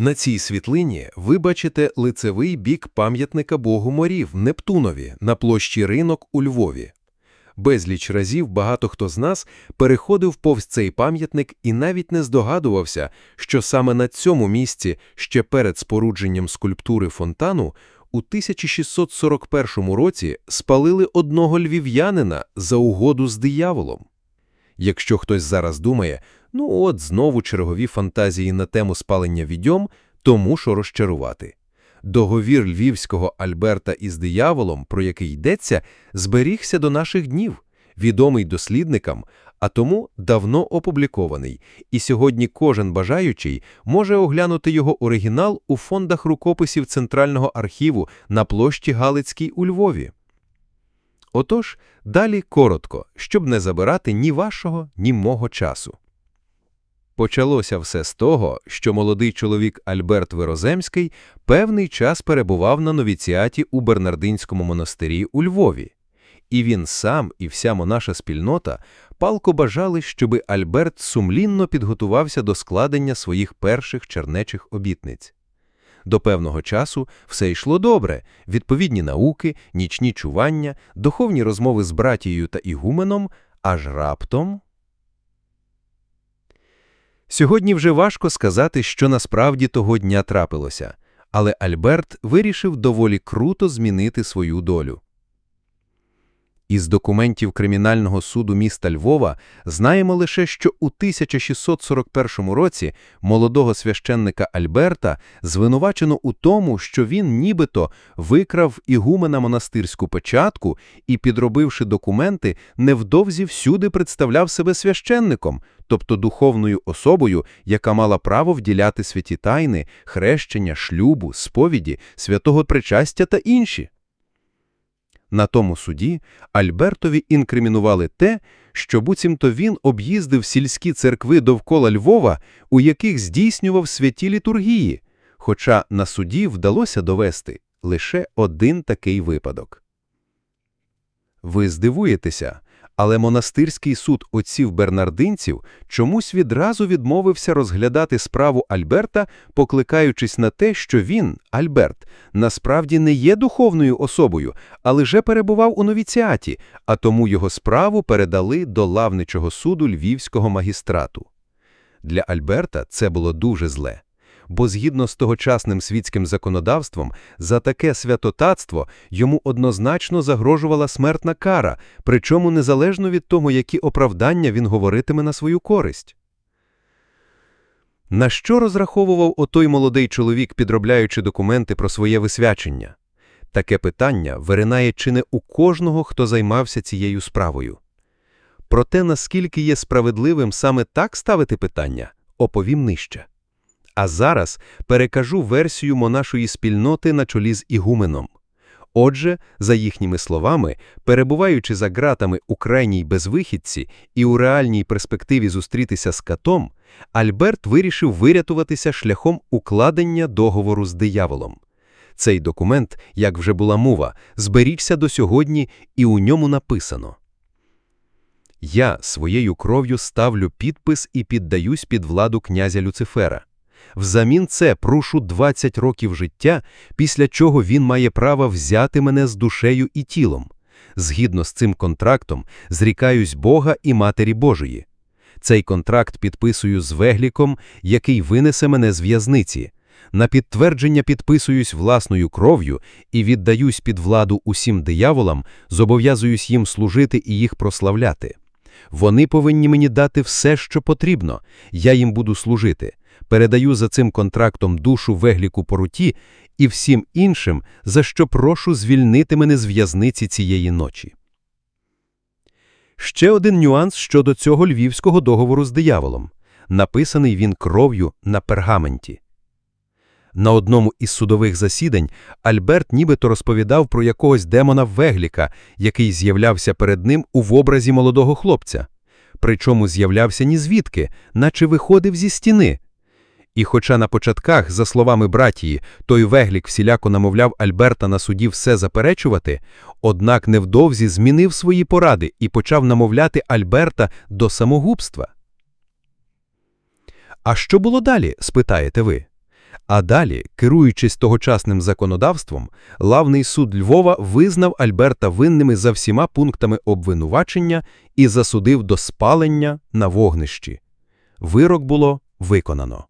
На цій світлині ви бачите лицевий бік пам'ятника Богу морів Нептунові на площі Ринок у Львові. Безліч разів багато хто з нас переходив повз цей пам'ятник і навіть не здогадувався, що саме на цьому місці, ще перед спорудженням скульптури фонтану, у 1641 році спалили одного львів'янина за угоду з дияволом. Якщо хтось зараз думає, ну от знову чергові фантазії на тему спалення відьом, то мушу розчарувати. Договір львівського Альберта із дияволом, про який йдеться, зберігся до наших днів, відомий дослідникам, а тому давно опублікований, і сьогодні кожен бажаючий може оглянути його оригінал у фондах рукописів Центрального архіву на площі Галицькій у Львові. Отож, далі коротко, щоб не забирати ні вашого, ні мого часу. Почалося все з того, що молодий чоловік Альберт Вироземський певний час перебував на новіціаті у Бернардинському монастирі у Львові. І він сам, і вся монаша спільнота палко бажали, щоби Альберт сумлінно підготувався до складення своїх перших чернечих обітниць. До певного часу все йшло добре, відповідні науки, нічні чування, духовні розмови з братією та ігуменом, аж раптом... Сьогодні вже важко сказати, що насправді того дня трапилося, але Альберт вирішив доволі круто змінити свою долю. Із документів Кримінального суду міста Львова знаємо лише, що у 1641 році молодого священника Альберта звинувачено у тому, що він нібито викрав ігумена монастирську печатку і, підробивши документи, невдовзі всюди представляв себе священником, тобто духовною особою, яка мала право вділяти святі тайни, хрещення, шлюбу, сповіді, святого причастя та інші. На тому суді Альбертові інкримінували те, що буцімто він об'їздив сільські церкви довкола Львова, у яких здійснював святі літургії, хоча на суді вдалося довести лише один такий випадок. Ви здивуєтеся, але монастирський суд отців бернардинців чомусь відразу відмовився розглядати справу Альберта, покликаючись на те, що він, Альберт, насправді не є духовною особою, а лише перебував у новіціаті, а тому його справу передали до лавничого суду львівського магістрату. Для Альберта це було дуже зле бо згідно з тогочасним світським законодавством, за таке святотатство йому однозначно загрожувала смертна кара, причому незалежно від того, які оправдання він говоритиме на свою користь. На що розраховував отой молодий чоловік, підробляючи документи про своє висвячення? Таке питання виринає чи не у кожного, хто займався цією справою. Про те, наскільки є справедливим саме так ставити питання, оповім нижче. А зараз перекажу версію монашої спільноти на чолі з Ігуменом. Отже, за їхніми словами, перебуваючи за ґратами у крайній безвихідці і у реальній перспективі зустрітися з катом, Альберт вирішив вирятуватися шляхом укладення договору з дияволом. Цей документ, як вже була мова, зберігся до сьогодні, і у ньому написано Я своєю кров'ю ставлю підпис і піддаюсь під владу князя Люцифера. Взамін це прошу 20 років життя, після чого він має право взяти мене з душею і тілом. Згідно з цим контрактом, зрікаюсь Бога і Матері Божої. Цей контракт підписую з Вегліком, який винесе мене з в'язниці. На підтвердження підписуюсь власною кров'ю і віддаюсь під владу усім дияволам, зобов'язуюсь їм служити і їх прославляти. Вони повинні мені дати все, що потрібно, я їм буду служити передаю за цим контрактом душу вегліку поруті і всім іншим, за що прошу звільнити мене з в'язниці цієї ночі. Ще один нюанс щодо цього львівського договору з дияволом. Написаний він кров'ю на пергаменті. На одному із судових засідань Альберт нібито розповідав про якогось демона Вегліка, який з'являвся перед ним у образі молодого хлопця. Причому з'являвся ні звідки, наче виходив зі стіни, і хоча на початках, за словами братії, той веглік всіляко намовляв Альберта на суді все заперечувати, однак невдовзі змінив свої поради і почав намовляти Альберта до самогубства. А що було далі? спитаєте ви. А далі, керуючись тогочасним законодавством, лавний суд Львова визнав Альберта винними за всіма пунктами обвинувачення і засудив до спалення на вогнищі. Вирок було виконано.